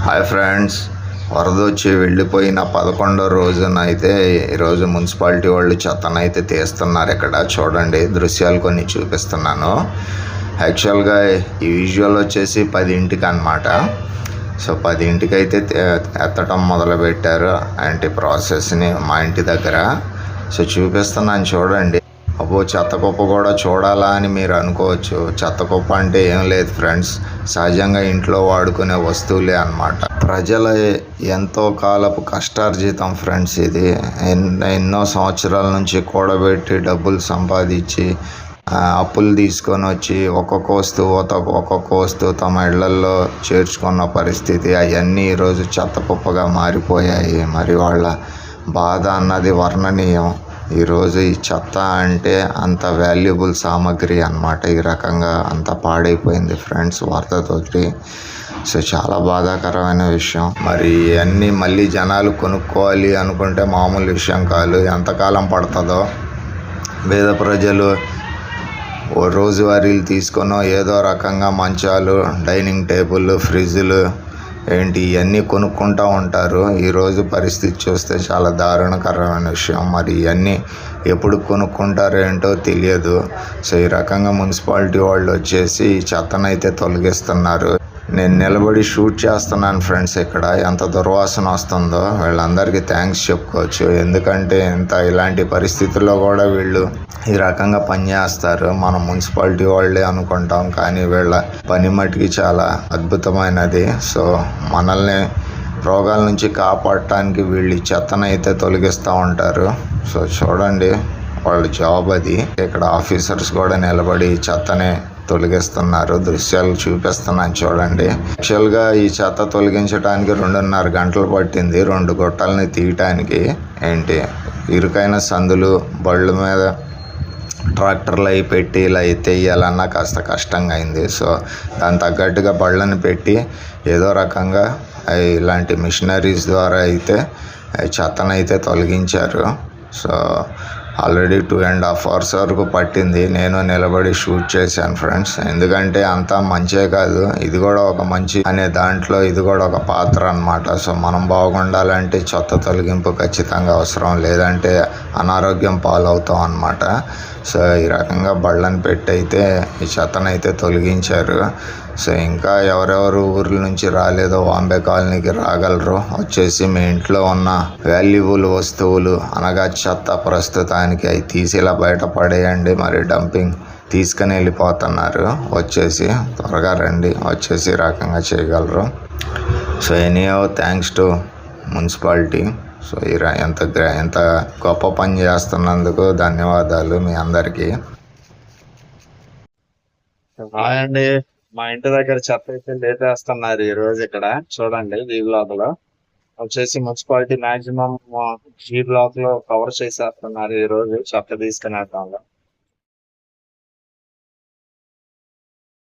Hi friends. వరద వచ్చి వెళ్ళిపోయిన పదకొండో రోజున అయితే ఈరోజు మున్సిపాలిటీ వాళ్ళు చెత్తనైతే తీస్తున్నారు ఇక్కడ. చూడండి దృశ్యాలు కొన్ని చూపిస్తున్నాను. యాక్చువల్గా ఈ విజువల్ వచ్చేసి పదింటికి అనమాట సో పదింటికి అయితే తే- ఎత్తడం మొదలుపెట్టారు. అంటే ప్రాసెస్ని మా ఇంటి దగ్గర. సో చూపిస్తున్నాను చూడండి. అబ్బో చెత్త కుప్ప కూడా చూడాలా అని మీరు అనుకోవచ్చు. చెత్త కుప్ప అంటే ఏం లేదు ఫ్రెండ్స్. సహజంగా ఇంట్లో వాడుకునే వస్తువులే అన్నమాట. ప్రజల ఎంతో కాలపు కష్టార్జితం ఫ్రెండ్స్ ఇది. ఎన్నో సంవత్సరాల నుంచి కూడబెట్టి డబ్బులు సంపాదించి అప్పులు తీసుకొని వచ్చి ఒక్కొక్క వస్తువు ఒక్కొక్క ఒక్కొక్క వస్తువు తమ ఇళ్ళల్లో చేర్చుకున్న పరిస్థితి అవన్నీ ఈరోజు చెత్త కుప్పగా మారిపోయాయి. మరి వాళ్ళ బాధ అన్నది వర్ణనీయం. ఈరోజు ఈ చెత్త అంటే అంత వాల్యుబుల్ సామాగ్రి అన్నమాట. ఈ రకంగా అంత పాడైపోయింది ఫ్రెండ్స్ వార్తతోటి సో చాలా బాధాకరమైన విషయం. మరి ఇవన్నీ మళ్ళీ జనాలు కొనుక్కోవాలి అనుకుంటే మామూలు విషయం కాదు. ఎంతకాలం పడుతుందో? పేద ప్రజలు ఓ రోజువారీలు తీసుకునో ఏదో రకంగా మంచాలు డైనింగ్ టేబుల్ ఫ్రిడ్జ్లు ఏంటి ఇవన్నీ కొనుక్కుంటూ ఉంటారు. ఈరోజు పరిస్థితి చూస్తే చాలా దారుణకరమైన విషయం. మరి ఇవన్నీ ఎప్పుడు కొనుక్కుంటారో ఏంటో తెలియదు. సో ఈ రకంగా మున్సిపాలిటీ వాళ్ళు వచ్చేసి ఈ చెత్తనైతే తొలగిస్తున్నారు. నేను నిలబడి షూట్ చేస్తున్నాను ఫ్రెండ్స్ ఇక్కడ. ఎంత దుర్వాసన వస్తుందో. వీళ్ళందరికీ థ్యాంక్స్ చెప్పుకోవచ్చు. ఎందుకంటే ఇంత ఇలాంటి పరిస్థితుల్లో కూడా వీళ్ళు ఈ రకంగా పనిచేస్తారు మనం మున్సిపాలిటీ వాళ్ళే అనుకుంటాం. కానీ వీళ్ళ పని మట్టుకి చాలా అద్భుతమైనది. సో మనల్ని రోగాల నుంచి కాపాడటానికి వీళ్ళు ఈ చెత్తనైతే తొలగిస్తూ ఉంటారు. సో చూడండి వాళ్ళ జాబ్ అది. ఇక్కడ ఆఫీసర్స్ కూడా నిలబడి చెత్తనే తొలగిస్తున్నారు. దృశ్యాలు చూపిస్తున్నాను చూడండి. యాక్చువల్గా ఈ చెత్త తొలగించడానికి రెండున్నర గంటలు పట్టింది. రెండు గొట్టాలని తీయటానికి ఏంటి? ఇరుకైన సందులు బళ్ళు మీద ట్రాక్టర్లు అవి పెట్టి ఇలా ఎత్తేయాలన్నా కాస్త కష్టంగా అయింది. సో దాని తగ్గట్టుగా బళ్ళని పెట్టి ఏదో రకంగా ఇలాంటి మిషనరీస్ ద్వారా అయితే చెత్తనైతే తొలగించారు. So already two and half hours వరకు పట్టింది. నేను నిలబడి షూట్ చేశాను ఫ్రెండ్స్. ఎందుకంటే అంతా మంచే కాదు ఇది కూడా ఒక మంచి అనే దాంట్లో ఇది కూడా ఒక పాత్ర అనమాట సో మనం బాగుండాలంటే చెత్త తొలగింపు ఖచ్చితంగా అవసరం లేదంటే అనారోగ్యం పాలవుతాం అనమాట సో ఈ రకంగా బళ్ళని పెట్టి అయితే ఈ చెత్తనైతే తొలగించారు. సో ఇంకా ఎవరెవరు ఊర్ల నుంచి రాలేదో వాంబే కాలనీకి రాగలరు. వచ్చేసి మీ ఇంట్లో ఉన్న వాల్యుబుల్ వస్తువులు అనగా చెత్త దానికి అవి తీసి ఇలా బయట పడేయండి. మరి డంపింగ్ తీసుకుని వెళ్ళిపోతున్నారు. వచ్చేసి త్వరగా రండి. వచ్చేసి రకంగా చేయగలరు. So anyhow thanks to municipality. So ఈ ఎంత ఎంత గొప్ప పని చేస్తున్నందుకు ధన్యవాదాలు మీ అందరికీ. హాయ్ అండి. మా ఇంటి దగ్గర చెత్త అయితే లేపేస్తున్నారు ఈ రోజు ఇక్కడ. చూడండి వీళ్ళ లోపల. వచ్చేసి మున్సిపాలిటీ మాక్సిమం ఈ బ్లాక్లో కవర్ చేసేస్తున్నారు ఈ రోజు చెత్త తీసుకునే దానిలో